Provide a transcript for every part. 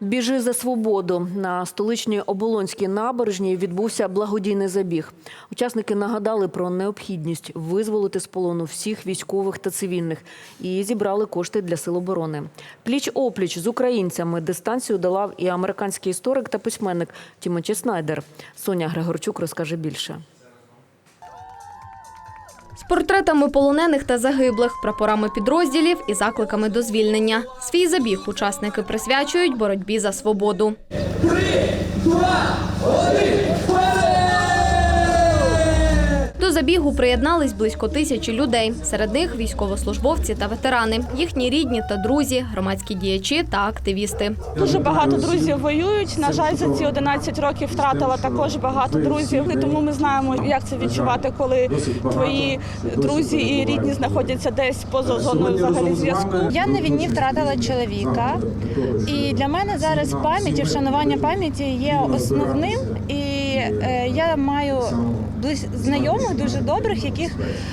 Біжи за свободу на столичній оболонській набережній відбувся благодійний забіг. Учасники нагадали про необхідність визволити з полону всіх військових та цивільних і зібрали кошти для сил оборони. Пліч опліч з українцями дистанцію долав і американський історик та письменник Тімоті Снайдер. Соня Григорчук розкаже більше. Портретами полонених та загиблих, прапорами підрозділів і закликами до звільнення. Свій забіг учасники присвячують боротьбі за свободу. До забігу приєднались близько тисячі людей. Серед них військовослужбовці та ветерани, їхні рідні та друзі, громадські діячі та активісти. Дуже багато друзів воюють. На жаль, за ці 11 років втратила також багато друзів. Тому ми знаємо, як це відчувати, коли твої друзі і рідні знаходяться десь поза зоною взагалі зв'язку. Я на війні втратила чоловіка, і для мене зараз пам'ять і вшанування пам'яті є основним. І е, я маю знайомих дуже добрих, яких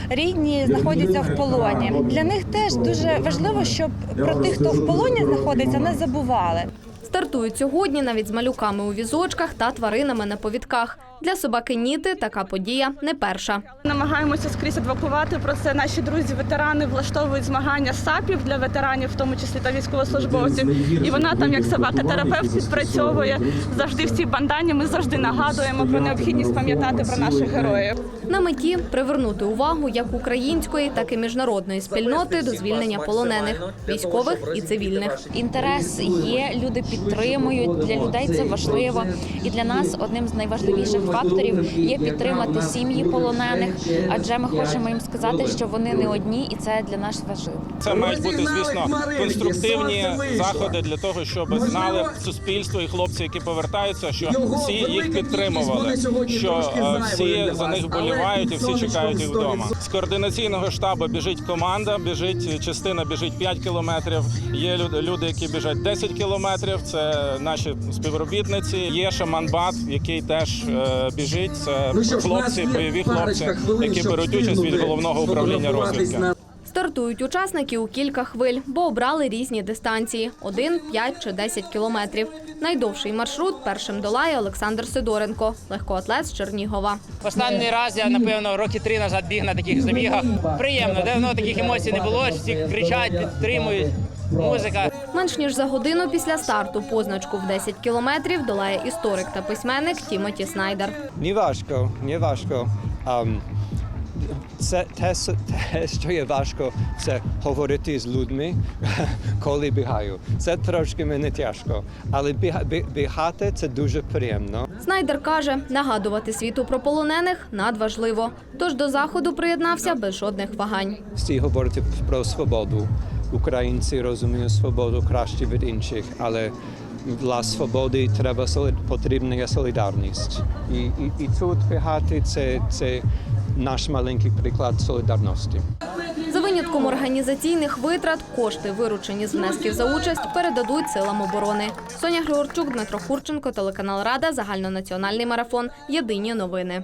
рідні знаходяться в полоні. Для них теж дуже важливо, щоб про тих, хто в полоні знаходиться, не забували. Стартують сьогодні навіть з малюками у візочках та тваринами на повідках. Для собаки Ніти така подія не перша. Намагаємося скрізь адвокувати про це. Наші друзі, ветерани влаштовують змагання САПів для ветеранів, в тому числі та військовослужбовців. І вона там, як собака-терапевт, відпрацьовує завжди в цій бандані. Ми завжди нагадуємо про необхідність пам'ятати про наших героїв. На меті привернути увагу як української, так і міжнародної спільноти до звільнення полонених військових і цивільних. інтерес є, люди підтримують. Для людей це важливо. І для нас одним з найважливіших факторів є підтримати сім'ї полонених, адже ми хочемо їм сказати, що вони не одні, і це для нас важливо. Це мають бути, звісно, конструктивні заходи для того, щоб знали суспільство і хлопці, які повертаються, що всі їх підтримували, що е, всі за них вболівають і всі чекають їх вдома. З координаційного штабу біжить команда, біжить частина, біжить 5 кілометрів. Є люди, люди, які біжать 10 кілометрів. Це наші співробітниці. Є шаманбат, який теж е, біжить. Це хлопці, бойові хлопці, які беруть участь від головного управління розвідки. Стартують учасники у кілька хвиль, бо обрали різні дистанції: 1, 5 чи 10 кілометрів. Найдовший маршрут першим долає Олександр Сидоренко, легкоатлет з Чернігова. Останній раз я напевно роки три назад біг на таких забігах. Приємно, давно таких емоцій не було. Всі кричать, підтримують. Музика. Менш ніж за годину після старту позначку в 10 кілометрів долає історик та письменник Тімоті Снайдер. Не важко, не важко. Це те, те, що є важко, це говорити з людьми, коли бігаю. Це трошки мені тяжко, але бігати це дуже приємно. Снайдер каже, нагадувати світу про полонених надважливо. Тож до заходу приєднався без жодних вагань. Всі говорять про свободу. Українці розуміють свободу краще від інших, але для свободи треба потрібна солідарність. І, і, і тут бігати це, це наш маленький приклад солідарності. За винятком організаційних витрат, кошти, виручені з внесків за участь, передадуть силам оборони. Соня Григорчук, Дмитро Хурченко, телеканал Рада, загальнонаціональний марафон. Єдині новини.